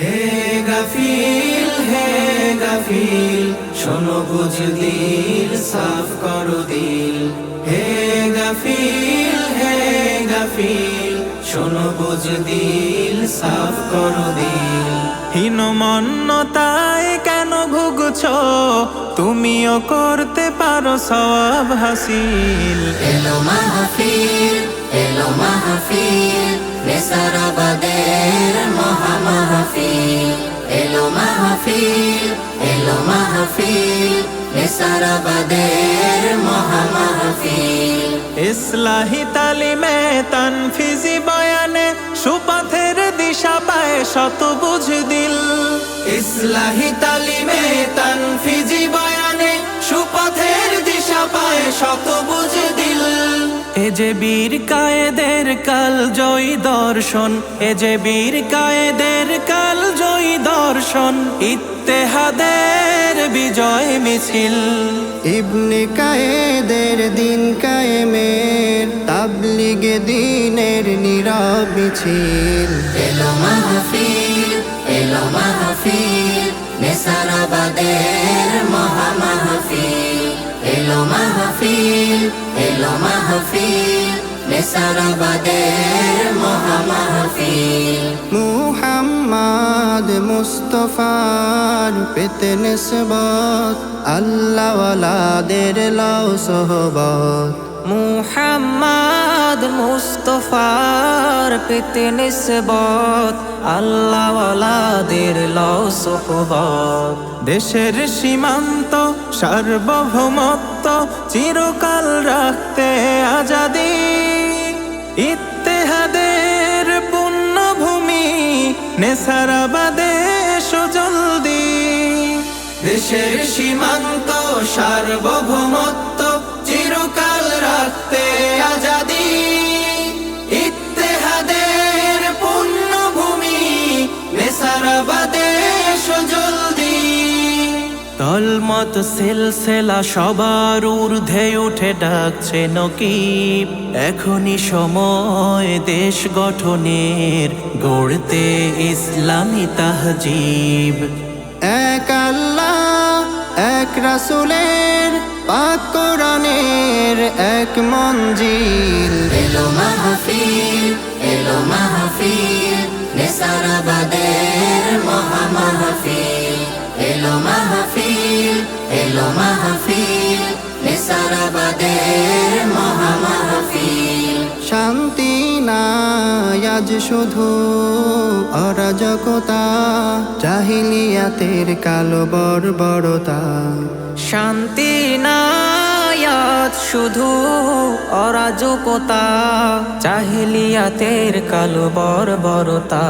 হে গাফিল হে গাফিল, শোনো বুঝ দিল সাফ করো দিল। হে গাফিল হে গাফিল, শোনো বুঝ দিল সাফ করো দিল। হীনমন্যতায় কেন ভুগছ? তুমিও করতে পারো সব হাসিল। এলো মাহফিল এলো মাহফিল নেসারাবাদের নেসারাবাদের মহামাহফিল। ইসলাহি তালিমে তানফিজি বয়ানে সুপথের দিশা পায় শত বুঝ দিল। ইসলাহি তালিমে তানফিজি বয়ানে সুপথের দিশা পায় শত বুঝ যে বীর কায়েদের কাল জয়ী দর্শন এ যে বীর কায়েদের কাল জয়ী দর্শন ইত্তেহাদের বিজয় মিছিল। ইবনে কায়েদের দিন কায়েমের তাবলিগে দিনের নীরব মিছিল। এলো মাহফিল এলো মাহফিল নেসারাবাদের মহা মাহফিল। এলো মাহফিল এলো মাহফিল নেসারাবাদের মহা মাহফিল মুহাম্মদ মুস্তফার পেতে নিসবত আল্লাহওয়ালাদের লাও সোহবত মুহাম্মদ মুস্তফার পেতে নিসবত আল্লাহওয়ালাদের লও সোহবত দেশের সীমান্ত সার্বভৌমত্ব চিরকাল রাখতে আজাদি। ইত্তেহাদের পুণ্যভূমি নেসারাবাদে সুজলদি। দেশের সীমান্ত সার্বভৌমত্ব তলমত সিলসিলা সবার ঊর্ধ্বে উঠে ডাকছে নকিব। এখনই সময় দেশ গঠনের গড়তে ইসলামী তাহজিব। এক আল্লাহ এক রাসুলের পাক কোরআনের এক মঞ্জিল। এলো মাহফিল এলো মাহফিল নেসারাবাদের মহা মাহফিল। এলো মাহফিল এলো মাহফিল নেসারাবাদের মহা মাহফিল শান্তি নাই আজ শুধু অরাজকতা জাহিলিয়াতের কালো বর্বরতা। শান্তি নায়াত শুধু অরাজকতা চাহিলিয়াতের কালো বর্বরতা।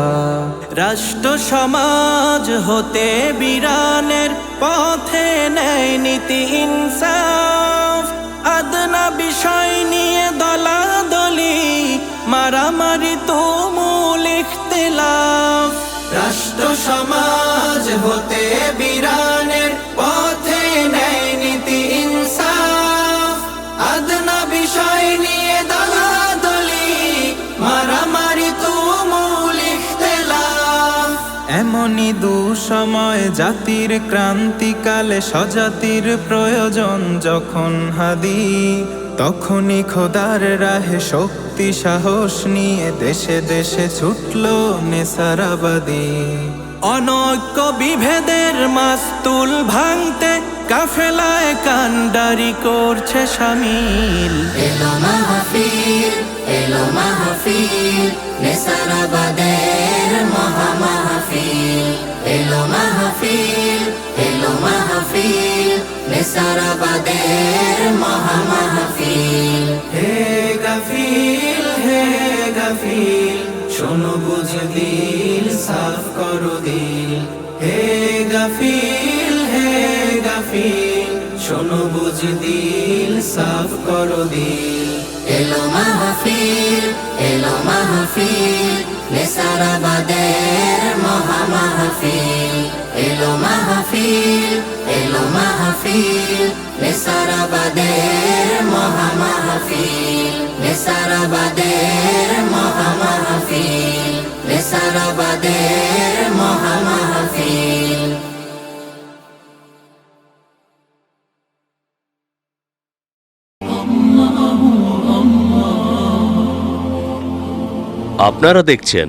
রাষ্ট্র সমাজ হতে বিরানের পথে নেয় নীতি ইনসাফ। আদনা বিষয় নিয়ে দলাদলি, মারামারি তুমুল ইখতিলাফ। রাষ্ট্র সমাজ হতে বিরানের এমনই দুঃসময় জাতির ক্রান্তিকালে স্বজাতির প্রয়োজন যখন হাদি, তখনই খোদার রাহে শক্তি সাহস নিয়ে দেশে দেশে ছুটল নেসারাবাদী। অনৈক্য বিভেদের মাস্তুল ভাঙতে কাফেলায় কান্ডারি করছে সামিল এলো মাহফিল এলো মাহফিল, নেসারাবাদের মহা মাহফিল এলো মাহফিল এলো মাহফিল নেসারাবাদের মহা মাহফিল হে গাফিল হে গাফিল শোনো বুঝ দিল সাফ করো দিল। হে গাফিল হে গাফিল শোনো বুঝ দিল সাফ করো দিল। এলো মাহফিল এলো মাহফিল মুর্শিদাবাদের মহামাহফিল এলো মাহফিল এলো মাহফিল নেসারাবাদের মহামাহফিল নেসারাবাদের মহামাহফিল নেসারাবাদের মহামাহফিল আপনারা দেখছেন